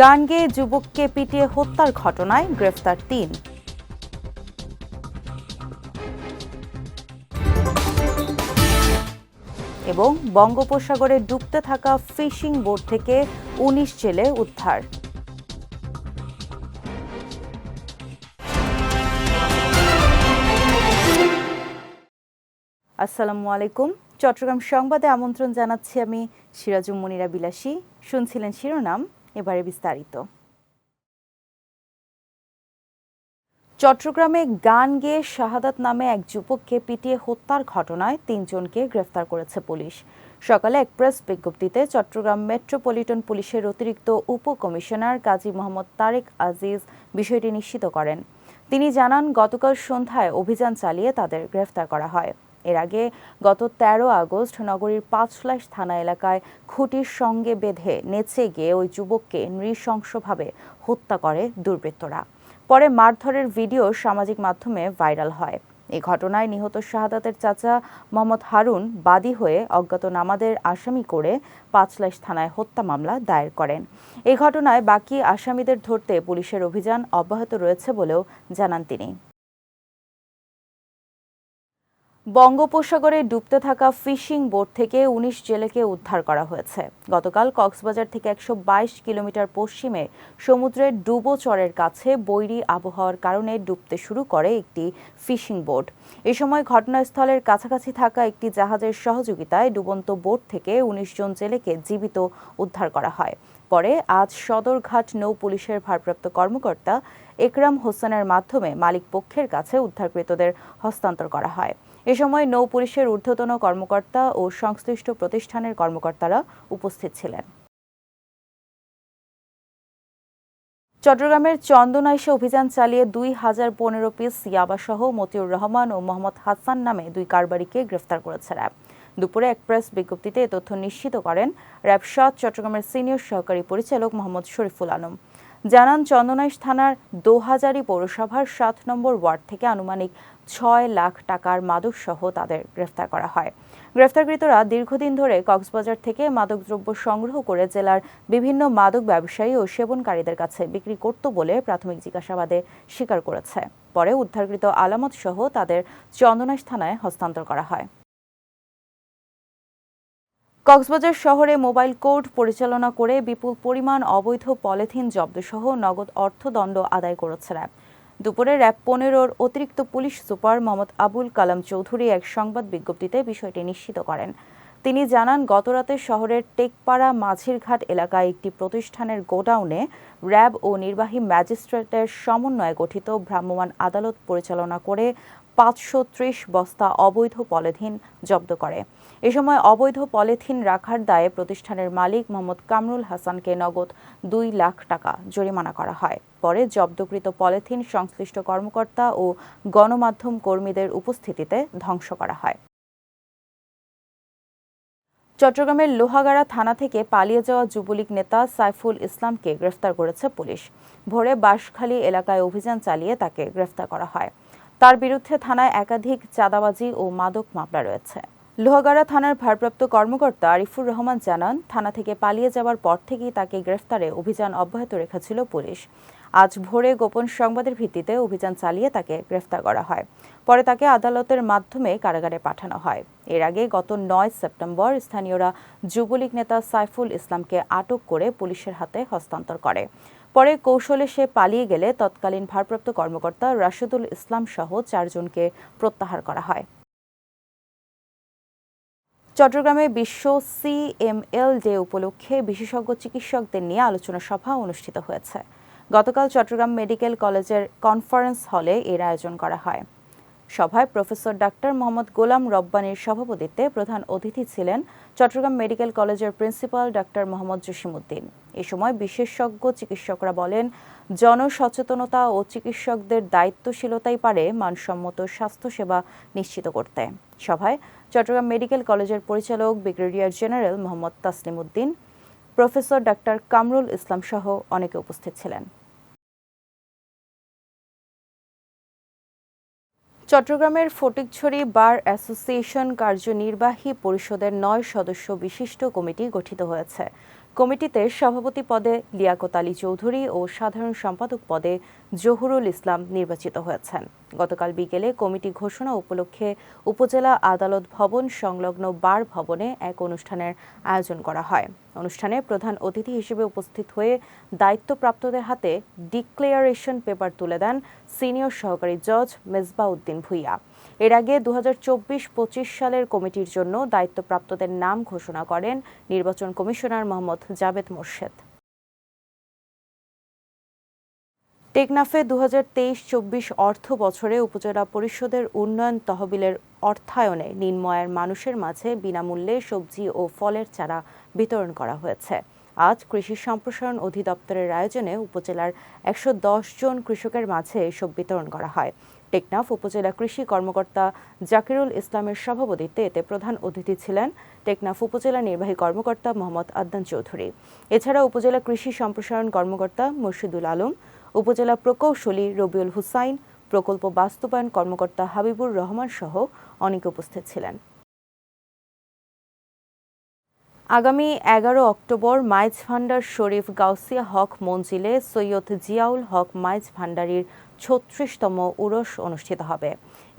গান গেয়ে যুবককে পিটিয়ে হত্যার ঘটনায় গ্রেফতার তিন। এবং বঙ্গোপসাগরে ডুবতে থাকা ফিশিং বোট থেকে উনিশ জেলে উদ্ধার। আসসালামু আলাইকুম। চট্টগ্রাম সংবাদে আমন্ত্রণ জানাচ্ছি আমি সিরাজুম মনিরা বিলাসী। শুনছিলেন শিরোনাম। এবারে বিস্তারিত। চট্টগ্রামে গান গেয়ে শাহাদাত নামে এক যুবককে পিটিয়ে হত্যার ঘটনায় তিনজনকে গ্রেফতার করেছে পুলিশ। সকালে এক প্রেস বিজ্ঞপ্তিতে চট্টগ্রাম মেট্রোপলিটন পুলিশের অতিরিক্ত উপকমিশনার কাজী মোহাম্মদ তারেক আজিজ বিষয়টি নিশ্চিত করেন। তিনি জানান, গতকাল সন্ধ্যায় অভিযান চালিয়ে তাদের গ্রেফতার করা হয়। এর আগে গত ১৩ আগস্ট নগরীর পাঁচলাইশ থানা এলাকায় খুঁটির সঙ্গে বেঁধে নেচে গিয়ে ওই যুবককে নৃশংসভাবে হত্যা করে দুর্বৃত্তরা। পরে মারধরের ভিডিও সামাজিক মাধ্যমে ভাইরাল হয়। এই ঘটনায় নিহত শাহাদাতের চাচা মোহাম্মদ হারুন বাদী হয়ে অজ্ঞাতনামাদের আসামি করে পাঁচলাইশ থানায় হত্যা মামলা দায়ের করেন। এই ঘটনায় বাকি আসামিদের ধরতে পুলিশের অভিযান অব্যাহত রয়েছে বলেও জানান তিনি। বঙ্গোপসাগরে ডুবতে থাকা ফিশিং বোট থেকে উনিশ জেলেকে উদ্ধার করা হয়েছে। গতকাল কক্সবাজার থেকে একশো বাইশ কিলোমিটার পশ্চিমে সমুদ্রের ডুবো চরের কাছে বৈরী আবহাওয়ার কারণে ডুবতে শুরু করে একটি ফিশিং বোট। এ সময় ঘটনাস্থলের কাছাকাছি থাকা একটি জাহাজের সহযোগিতায় ডুবন্ত বোট থেকে উনিশ জন জেলেকে জীবিত উদ্ধার করা হয়। পরে আজ সদরঘাট নৌ পুলিশের ভারপ্রাপ্ত কর্মকর্তা একরাম হোসেনের মাধ্যমে মালিক পক্ষের কাছে উদ্ধারকৃতদের হস্তান্তর করা হয়। এ সময় নৌ পুলিশের ঊর্ধ্বতন কর্মকর্তা ও সংশ্লিষ্ট প্রতিষ্ঠানের কর্মকর্তারা উপস্থিত ছিলেন। চট্টগ্রামের চন্দনাইশে অভিযান চালিয়ে দুই হাজার পনেরো পিস ইয়াবাসহ মতিউর রহমান ও মোহাম্মদ হাসান নামে দুই কারবারিকে গ্রেফতার করেছে র্যাব। দুপুরে এক প্রেস বিজ্ঞপ্তিতে এ তথ্য নিশ্চিত করেন, র্যাব সাত চট্টগ্রামের সিনিয়র সহকারী পরিচালক মোহাম্মদ শরীফুল আলম। জানান চন্দনাইশ থানার দোহাজারি পৌরসভার সাত নম্বর ওয়ার্ড থেকে আনুমানিক ছয় লাখ টাকার মাদকসহ তাদের গ্রেফতার করা হয়। গ্রেফতারকৃতরা দীর্ঘদিন ধরে কক্সবাজার থেকে মাদকদ্রব্য সংগ্রহ করে জেলার বিভিন্ন মাদক ব্যবসায়ী ও সেবনকারীদের কাছে বিক্রি করত বলে প্রাথমিক জিজ্ঞাসাবাদে স্বীকার করেছে। পরে উদ্ধারকৃত আলামত সহ তাদের চন্দনাইশ থানায় হস্তান্তর করা হয়। কক্সবাজার শহরে মোবাইল কোর্ট পরিচালনা করে বিপুল পরিমাণ অবৈধ পলিথিন জব্দসহ নগদ অর্থদণ্ড আদায় করেছে র্যাব। দুপুরে র্যাব পনেরোর অতিরিক্ত পুলিশ সুপার মোহাম্মদ আবুল কালাম চৌধুরী এক সংবাদ বিজ্ঞপ্তিতে বিষয়টি নিশ্চিত করেন। তিনি জানান, গতরাতে শহরের টেকপাড়া মাঝিরঘাট এলাকায় একটি প্রতিষ্ঠানের গোডাউনে র্যাব ও নির্বাহী ম্যাজিস্ট্রেটের সমন্বয়ে গঠিত ভ্রাম্যমাণ আদালত পরিচালনা করে পাঁচশো ত্রিশ বস্তা অবৈধ পলিথিন জব্দ করে। এ সময় অবৈধ পলিথিন রাখার দায়ে প্রতিষ্ঠানের মালিক মোহাম্মদ কামরুল হাসানকে নগদ দুই লাখ টাকা জরিমানা করা হয়। পরে জব্দকৃত পলিথিন সংশ্লিষ্ট কর্মকর্তা ও গণমাধ্যম কর্মীদের উপস্থিতিতে ধ্বংস করা হয়। চট্টগ্রামের লোহাগাড়া থানা থেকে পালিয়ে যাওয়া যুবলীগ নেতা সাইফুল ইসলামকে গ্রেফতার করেছে পুলিশ। ভোরে বাঁশখালী এলাকায় অভিযান চালিয়ে তাকে গ্রেফতার করা হয়। তার বিরুদ্ধে থানায় একাধিক চাঁদাবাজি ও মাদক মামলা রয়েছে। লোহাগাড়া থানার ভারপ্রাপ্ত কর্মকর্তা আরিফুর রহমান জানান, থানা থেকে পালিয়ে যাওয়ার পর থেকেই তাকে গ্রেফতারে অভিযান অব্যাহত রেখেছিল পুলিশ। আজ ভোরে গোপন সংবাদের ভিত্তিতে অভিযান চালিয়ে তাকে গ্রেফতার করা হয়। পরে তাকে আদালতের মাধ্যমে কারাগারে পাঠানো হয়। এর আগে গত নয় সেপ্টেম্বর স্থানীয়রা যুবলীগ নেতা সাইফুল ইসলামকে আটক করে পুলিশের হাতে হস্তান্তর করে। পরে কৌশলে সে পালিয়ে গেলে তৎকালীন ভারপ্রাপ্ত কর্মকর্তা রাশেদুল ইসলাম সহ চারজনকে প্রত্যাহার করা হয়। চট্টগ্রামে বিশ্ব সিএমএল ডে উপলক্ষে বিশেষজ্ঞ চিকিৎসকদের নিয়ে আলোচনা সভা অনুষ্ঠিত হয়েছে। গতকাল চট্টগ্রাম মেডিকেল কলেজের কনফারেন্স হলে এর আয়োজন করা হয়। সভায় প্রফেসর ডাক্তার মোহাম্মদ গোলাম রব্বানির সভাপতিত্বে প্রধান অতিথি ছিলেন চট্টগ্রাম মেডিকেল কলেজের প্রিন্সিপাল ডাক্তার মোহাম্মদ জসিমুদ্দিন এ সময় বিশেষজ্ঞ চিকিৎসকরা বলেন, জনসচেতনতা ও চিকিৎসকদের দায়িত্বশীলতাই পারে মানসম্মত স্বাস্থ্যসেবা নিশ্চিত করতে। সভায় চট্টগ্রাম মেডিকেল কলেজের পরিচালক brigadier general Mohammad Taslim Uddin professor doctor Kamrul Islam সহ অনেকে উপস্থিত ছিলেন। চট্টগ্রামের ফটিকছড়ি বার অ্যাসোসিয়েশন কার্যনির্বাহী পরিষদের নয় সদস্য বিশিষ্ট কমিটি গঠিত হয়েছে। কমিটিতে সভাপতি পদে লিয়াকত আলী চৌধুরী ও সাধারণ সম্পাদক পদে জহুরুল ইসলাম নির্বাচিত হয়েছেন। গতকাল বিকেলে কমিটি ঘোষণা উপলক্ষে উপজেলা আদালত ভবন সংলগ্ন বার ভবনে এক অনুষ্ঠানের আয়োজন করা হয়। অনুষ্ঠানে প্রধান অতিথি হিসেবে উপস্থিত হয়ে দায়িত্বপ্রাপ্তদের হাতে ডিক্লেয়ারেশন পেপার তুলে দেন সিনিয়র সহকারী জজ মেজবা উদ্দিন ভুইয়া। এর আগে দু হাজার সালের কমিটির জন্য দায়িত্বপ্রাপ্তদের নাম ঘোষণা করেন নির্বাচন কমিশনার মোহাম্মদ জাবেদ মোর্শেদ। টেকনাফে দু হাজার তেইশ চব্বিশ অর্থ বছরে উপজেলা পরিষদের উন্নয়ন তহবিলের অর্থায়নে নিম্নয়ের মানুষের মাঝে বিনামূল্যে সবজি ও ফলের চারা বিতরণ করা হয়েছে। আজ কৃষি সম্প্রসারণ অধিদপ্তরের আয়োজনে উপজেলার একশো জন কৃষকের মাঝে এসব বিতরণ করা হয়। টেকনাফ উপজেলা কৃষি কর্মকর্তা জাকিরুল ইসলামের সভাপতিত্বে এতে প্রধান অতিথি ছিলেন টেকনাফ উপজেলা নির্বাহী কর্মকর্তা মোহাম্মদ আদনান চৌধুরী। এছাড়া উপজেলা কৃষি সম্প্রসারণ কর্মকর্তা মুর্শিদুল আলম উপজেলা প্রকৌশলী রবিউল হুসাইন, প্রকল্প বাস্তবায়ন কর্মকর্তা হাবিবুর রহমান সহ অনেকে উপস্থিত ছিলেন। আগামী এগারো অক্টোবর মাইজ ভান্ডার শরীফ গাউসিয়া হক মঞ্জিলে সৈয়দ জিয়াউল হক মাইজ ভান্ডারির ছত্রিশতম উরস অনুষ্ঠিত হবে।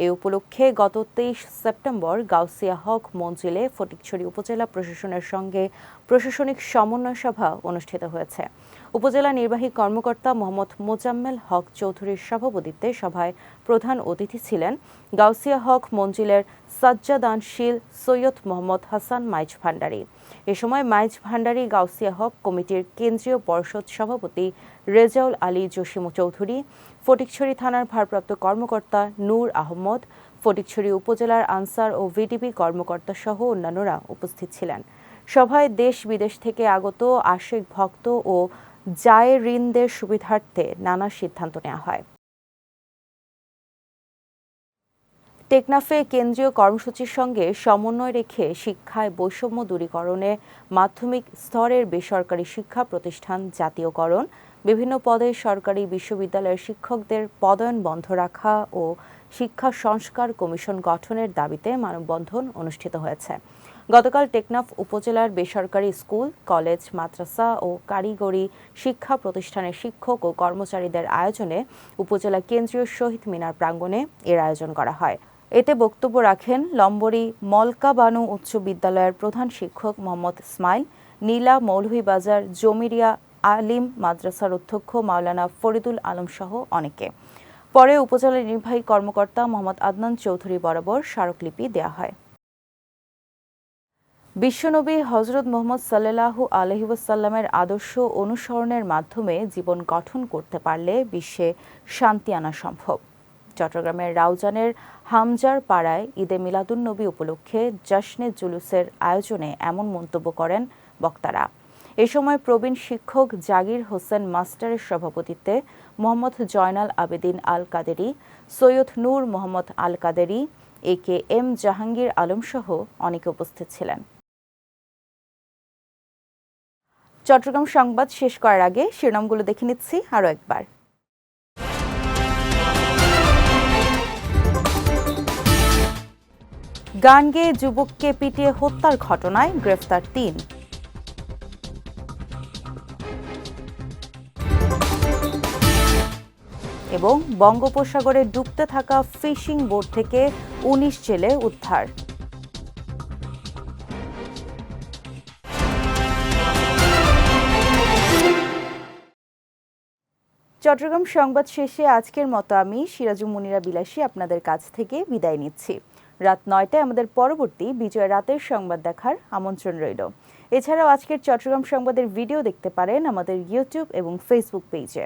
এ উপলক্ষে গত তেইশ সেপ্টেম্বর গাউসিয়া হক মঞ্জিলে ফটিকছড়ি উপজেলা প্রশাসনের সঙ্গে প্রশাসনিক সমন্বয় সভা অনুষ্ঠিত হয়েছে। উপজেলা নির্বাহী কর্মকর্তা মোহাম্মদ মোজাম্মেল হক চৌধুরীর সভাপতিত্বে সভায় প্রধান অতিথি ছিলেন গাউসিয়া হক মঞ্জিলের সাজ্জাদানশীল সৈয়দ মোহাম্মদ হাসান মাইজ ভান্ডারী। এ সময় মাইজ ভান্ডারী গাউসিয়া হক কমিটির কেন্দ্রীয় পর্ষদ সভাপতি রেজাউল আলী জসিম চৌধুরী, ফটিকছড়ি থানার ভারপ্রাপ্ত কর্মকর্তা নূর আহমদ, ফটিকছড়ি উপজেলার আনসার ও ভিডিপি কর্মকর্তা সহ অন্যান্যরা উপস্থিত ছিলেন। সভায় দেশ বিদেশ থেকে আগত আশেক ভক্ত ও জায়েরিনদের সুবিধার্থে নানা সিদ্ধান্ত নেওয়া হয়। টেকনাফে কেন্দ্রীয় কর্মসূচির সঙ্গে সমন্বয় রেখে শিক্ষায় বৈষম্য দূরীকরণে মাধ্যমিক স্তরের বেসরকারি শিক্ষা প্রতিষ্ঠান জাতীয়করণ বিভিন্ন পদে সরকারি বিশ্ববিদ্যালয়ের শিক্ষকদের পদায়ন বন্ধ রাখা ও শিক্ষা সংস্কার কমিশন গঠনের দাবিতে মানববন্ধন অনুষ্ঠিত হয়েছে। গতকাল টেকনাফ উপজেলার বেসরকারি স্কুল, কলেজ, মাদ্রাসা ও কারিগরি শিক্ষা প্রতিষ্ঠানের শিক্ষক ও কর্মচারীদের আয়োজনে উপজেলা কেন্দ্রীয় শহীদ মিনার প্রাঙ্গণে এর আয়োজন করা হয়। এতে বক্তব্য রাখেন লম্বরী মলকাবানু উচ্চ বিদ্যালয়ের প্রধান শিক্ষক মোহাম্মদ ইসমাইল, নীলা মৌলভীবাজার জমিরিয়া আলিম মাদ্রাসার অধ্যক্ষ মাওলানা ফরিদুল আলম সহ অনেকে। পরে উপজেলা নির্বাহী কর্মকর্তা মোহাম্মদ আদনান চৌধুরী বরাবর স্মারকলিপি দেয়া হয়। বিশ্বনবী হজরত মোহাম্মদ সাল্লাহু আলহিউসাল্লামের আদর্শ অনুসরণের মাধ্যমে জীবন গঠন করতে পারলে বিশ্বে শান্তি আনা সম্ভব। চট্টগ্রামের রাউজানের হামজার পাড়ায় ঈদে মিলাদুন্নবী উপলক্ষে জশ্নে জুলুসের আয়োজনে এমন মন্তব্য করেন বক্তারা। এ সময় প্রবীণ শিক্ষক জাগির হোসেন মাস্টারের সভাপতিত্বে Mohammad Joynal Abedin Al Kaderi Syed Nur Mohammad Al Kaderi A K M Jahangir Alam সহ অনেকে উপস্থিত ছিলেন। চট্টগ্রাম সংবাদ শেষ করার আগে শিরোনামগুলো দেখে নিচ্ছি আরও একবার। গান গেয়ে যুবককে পিটিয়ে হত্যার ঘটনায় গ্রেফতার তিন। এবং বঙ্গোপসাগরে ডুবতে থাকা ফিশিং বোট থেকে উনিশ জেলে উদ্ধার। চট্টগ্রাম সংবাদ শেষে আজকের মতো আমি সিরাজু মুনিরা বিলাসী আপনাদের কাছ থেকে বিদায় নিচ্ছি। রাত নয়টায় আমাদের পরবর্তী বিজয় রাতের সংবাদ দেখার আমন্ত্রণ রইল। এছাড়াও আজকের চট্টগ্রাম সংবাদের ভিডিও দেখতে পারেন আমাদের ইউটিউব এবং ফেসবুক পেজে